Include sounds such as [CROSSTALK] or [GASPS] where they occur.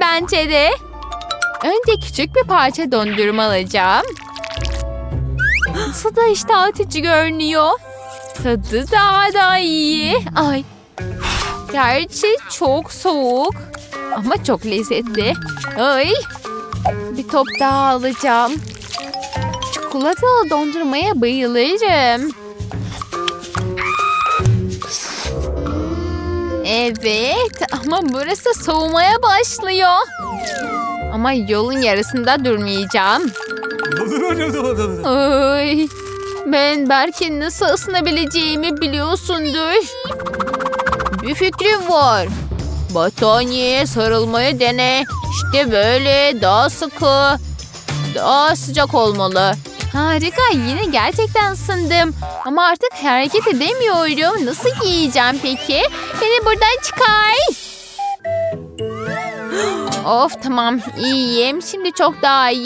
Bence de. Önce küçük bir parça dondurma alacağım. Nasıl da iştah görünüyor. Tadı daha da iyi. Ay. Gerçi çok soğuk. Ama çok lezzetli. Ay. Bir top daha alacağım. Çikolatalı dondurmaya bayılırım. Evet ama burası soğumaya başlıyor. Ama yolun yarısında durmayacağım. Ay, ben belki nasıl ısınabileceğimi biliyorsundur. Bir fikrim var. Battaniyeye sarılmayı dene. İşte böyle daha sıkı, daha sıcak olmalı. Harika yine gerçekten ısındım. Ama artık hareket edemiyorum. Nasıl giyeceğim peki? Beni buradan çıkar. [GASPS] of tamam iyiyim. Şimdi çok daha iyi.